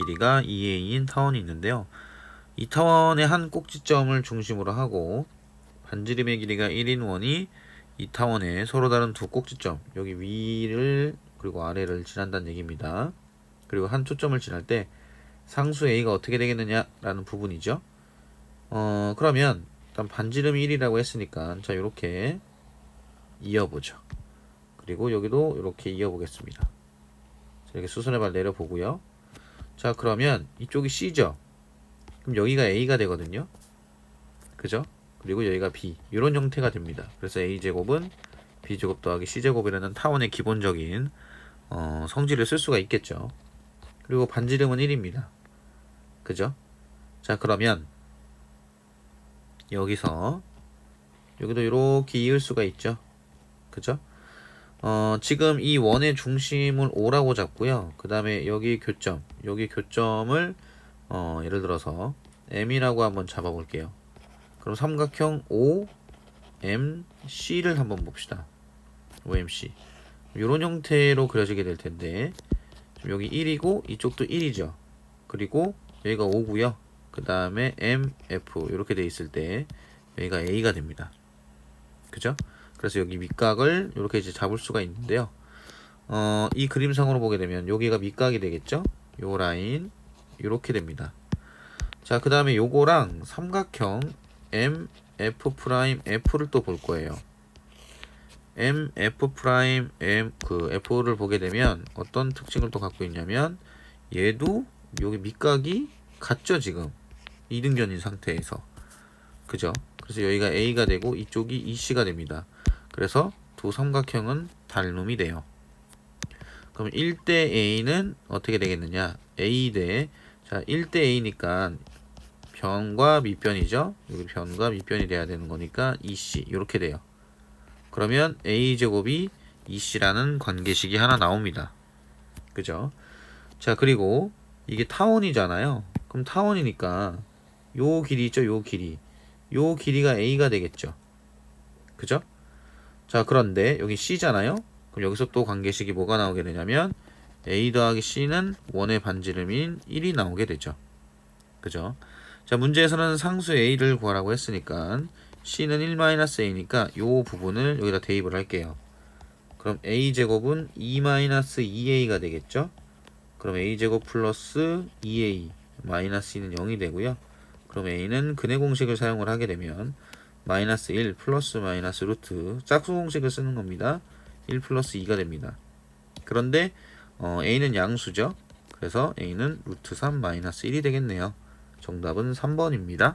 길이가 2a인 타원이 있는데요. 이 타원의 한 꼭지점을 중심으로 하고 반지름의 길이가 1인 원이 이 타원의 서로 다른 두 꼭지점 여기 위를 그리고 아래를 지난다는 얘기입니다. 그리고 한 초점을 지날 때 상수 a가 어떻게 되겠느냐라는 부분이죠. 어 그러면 일단 반지름이 1이라고 했으니까 자 이렇게 이어보죠. 그리고 여기도 이렇게 이어보겠습니다. 자, 이렇게 수선의 발 내려보고요. 자 그러면 이쪽이 C죠. 그럼 여기가 A가 되거든요. 그죠? 그리고 여기가 B 이런 형태가 됩니다. 그래서 A 제곱은 B 제곱 더하기 C 제곱이라는 타원의 기본적인 어, 성질을 쓸 수가 있겠죠. 그리고 반지름은 1입니다. 그죠? 자 그러면 여기서 여기도 이렇게 이을 수가 있죠. 그죠? 어, 지금 이 원의 중심을 O라고 잡고요. 그 다음에 여기 교점, 여기 교점을 어, 예를 들어서 M이라고 한번 잡아볼게요. 그럼 삼각형 OMC를 한번 봅시다. OMC. 이런 형태로 그려지게 될 텐데 여기 1이고 이쪽도 1이죠. 그리고 여기가 5고요. 그 다음에 MF 이렇게 돼 있을 때 여기가 A가 됩니다. 그죠? 그래서 여기 밑각을 이렇게 이제 잡을 수가 있는데요. 어, 이 그림상으로 보게 되면 여기가 밑각이 되겠죠? 요 라인 이렇게 됩니다. 자, 그 다음에 요거랑 삼각형 MF 프라임 F를 또 볼 거예요. MF 프라임 M 그 F를 보게 되면 어떤 특징을 또 갖고 있냐면 얘도 여기 밑각이 같죠 지금 이등변인 상태에서 그죠? 그래서 여기가 A가 되고 이쪽이 EC가 됩니다. 그래서 두 삼각형은 닮음이 돼요. 그럼 1대 A는 어떻게 되겠느냐? A 대, 자, 1대 A니까 변과 밑변이죠? 여기 변과 밑변이 돼야 되는 거니까 EC. 이렇게 돼요. 그러면 A제곱이 EC라는 관계식이 하나 나옵니다. 그죠? 자, 그리고 이게 타원이잖아요. 그럼 타원이니까 요 길이 있죠? 요 길이. 요 길이가 A가 되겠죠? 그죠? 자, 그런데 여기 C잖아요? 그럼 여기서 또 관계식이 뭐가 나오게 되냐면 A 더하기 C는 원의 반지름인 1이 나오게 되죠. 그죠? 자, 문제에서는 상수 A를 구하라고 했으니까 C는 1-A니까 요 부분을 여기다 대입을 할게요. 그럼 A제곱은 2-2A가 되겠죠? 그럼 A제곱 플러스 2A 마이너스 2는 0이 되고요. 그럼 A는 근의 공식을 사용을 하게 되면 마이너스 1 플러스 마이너스 루트 짝수 공식을 쓰는 겁니다. 1 플러스 2가 됩니다. 그런데 어, A는 양수죠. 그래서 A는 루트 3 마이너스 1이 되겠네요. 정답은 3번입니다.